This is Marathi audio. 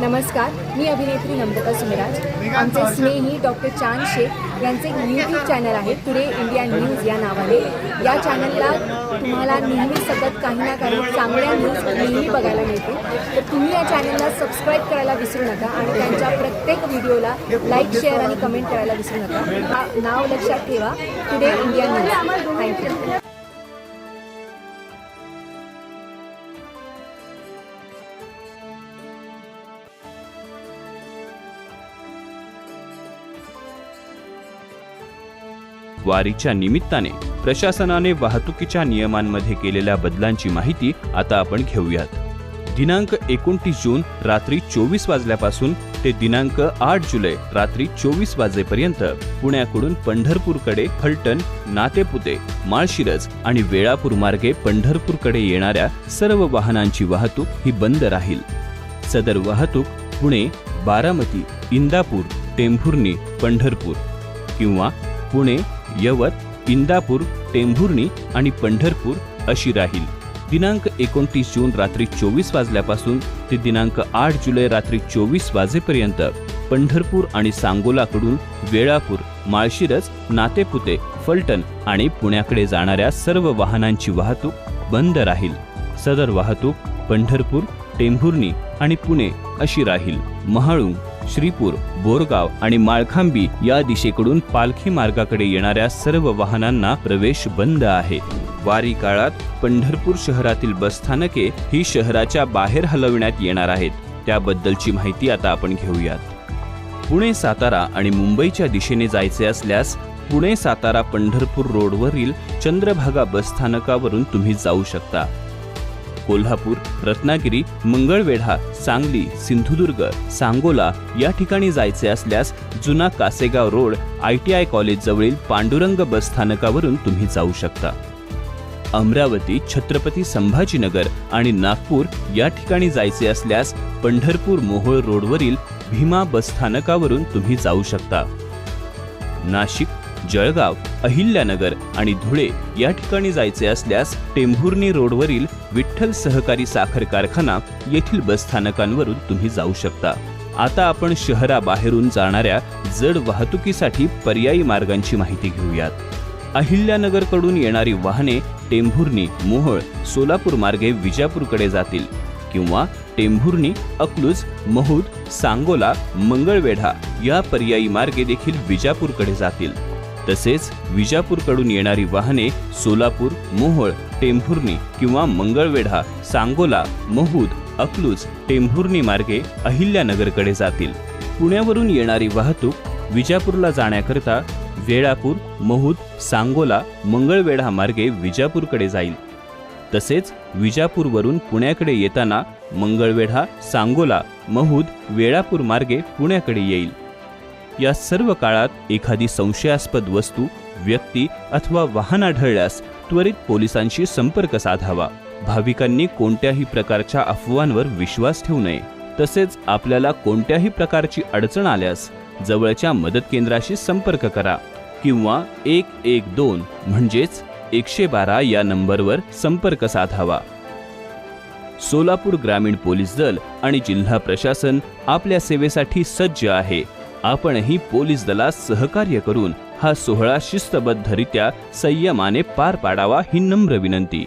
नमस्कार मी अभिनेत्री नम्रता सुमिराज. आमचे स्नेही डॉक्टर चांद शेख यांचे एक यूट्यूब चॅनल आहे टुडे इंडिया न्यूज या नावाने. या चॅनलला तुम्हाला नेहमी सतत काही ना काही चांगल्या न्यूज नेहमी बघायला मिळते. तर तुम्ही या चॅनलला सबस्क्राईब करायला विसरू नका आणि त्यांच्या प्रत्येक व्हिडिओला लाईक शेअर आणि कमेंट करायला विसरू नका. हा नाव लक्षात ठेवा टुडे इंडिया न्यूज थँक्यू वारीच्या निमित्ताने प्रशासनाने वाहतुकीच्या नियमांमध्ये केलेल्या बदलांची माहिती आता आपण घेऊयात. दिनांक एकोणतीस जून रात्री चोवीस वाजल्यापासून ते दिनांक आठ जुलै रात्री चोवीस वाजेपर्यंत पुण्याकडून पंढरपूरकडे फलटण नातेपुते माळशिरज आणि वेळापूर मार्गे पंढरपूरकडे येणाऱ्या सर्व वाहनांची वाहतूक ही बंद राहील. सदर वाहतूक पुणे बारामती इंदापूर टेंभुर्णी पंढरपूर किंवा पुणे यवत इंदापूर टेंभुर्णी आणि पंढरपूर अशी राहील. दिनांक एकोणतीस जून रात्री चोवीस वाजल्यापासून ते दिनांक आठ जुलै रात्री चोवीस वाजेपर्यंत पंढरपूर आणि सांगोलाकडून वेळापूर माळशिरस नातेपुते फलटण आणि पुण्याकडे जाणाऱ्या सर्व वाहनांची वाहतूक बंद राहील. सदर वाहतूक पंढरपूर टेंभुर्णी आणि पुणे अशी राहील. महाळुंग श्रीपूर बोरगाव आणि माळखांबी या दिशेकडून पालखी मार्गाकडे येणाऱ्या सर्व वाहनांना प्रवेश बंद आहे. वारी काळात पंढरपूर शहरातील बसस्थानके ही शहराच्या बाहेर हलविण्यात येणार आहेत. त्याबद्दलची माहिती आता आपण घेऊयात. पुणे सातारा आणि मुंबईच्या दिशेने जायचे असल्यास पुणे सातारा पंढरपूर रोडवरील चंद्रभागा बसस्थानकावरून तुम्ही जाऊ शकता. कोल्हापूर रत्नागिरी मंगळवेढा सांगली सिंधुदुर्ग सांगोला या ठिकाणी जायचे असल्यास जुना Kasegaon road I T I college जवळील पांडुरंग बसस्थानकावरून तुम्ही जाऊ शकता. अमरावती छत्रपती संभाजीनगर आणि नागपूर या ठिकाणी जायचे असल्यास पंढरपूर मोहोळ रोडवरील भीमा बसस्थानकावरून तुम्ही जाऊ शकता. नाशिक जळगाव अहिल्यानगर आणि धुळे या ठिकाणी जायचे असल्यास टेंभुर्णी रोडवरील विठ्ठल सहकारी साखर कारखाना येथील बसस्थानकांवरून तुम्ही जाऊ शकता. आता आपण शहराबाहेरून जाणाऱ्या जड वाहतुकीसाठी पर्यायी मार्गांची माहिती घेऊयात. अहिल्यानगरकडून येणारी वाहने टेंभुर्णी मोहोळ सोलापूर मार्गे विजापूरकडे जातील किंवा टेंभुर्णी अकलूज महूद सांगोला मंगळवेढा या पर्यायी मार्गे देखील विजापूरकडे जातील. तसेच विजापूरकडून येणारी वाहने सोलापूर मोहोळ टेंभुर्णी किंवा मंगळवेढा सांगोला महूद अकलूज टेंभुर्णी मार्गे अहिल्यानगरकडे जातील. पुण्यावरून येणारी वाहतूक विजापूरला जाण्याकरता वेळापूर महूद सांगोला मंगळवेढा मार्गे विजापूरकडे जाईल. तसेच विजापूरवरून पुण्याकडे येताना मंगळवेढा सांगोला महूद वेळापूर मार्गे पुण्याकडे येईल. या सर्व काळात एखादी संशयास्पद वस्तू व्यक्ती अथवा वाहन आढळल्यास त्वरित पोलिसांशी संपर्क साधावा. भाविकांनी कोणत्याही प्रकारच्या अफवांवर विश्वास ठेवू नये. तसेच आपल्याला कोणत्याही प्रकारची अडचण आल्यास जवळच्या मदत केंद्राशी संपर्क करा किंवा एक एक दोन म्हणजेच एकशे बारा या नंबरवर संपर्क साधावा. सोलापूर ग्रामीण पोलीस दल आणि जिल्हा प्रशासन आपल्या सेवेसाठी सज्ज आहे. आपणही पोलीस दलास सहकार्य करून हा सोहळा शिस्तबद्धरित्या संयमाने पार पाडावा ही नम्र विनंती.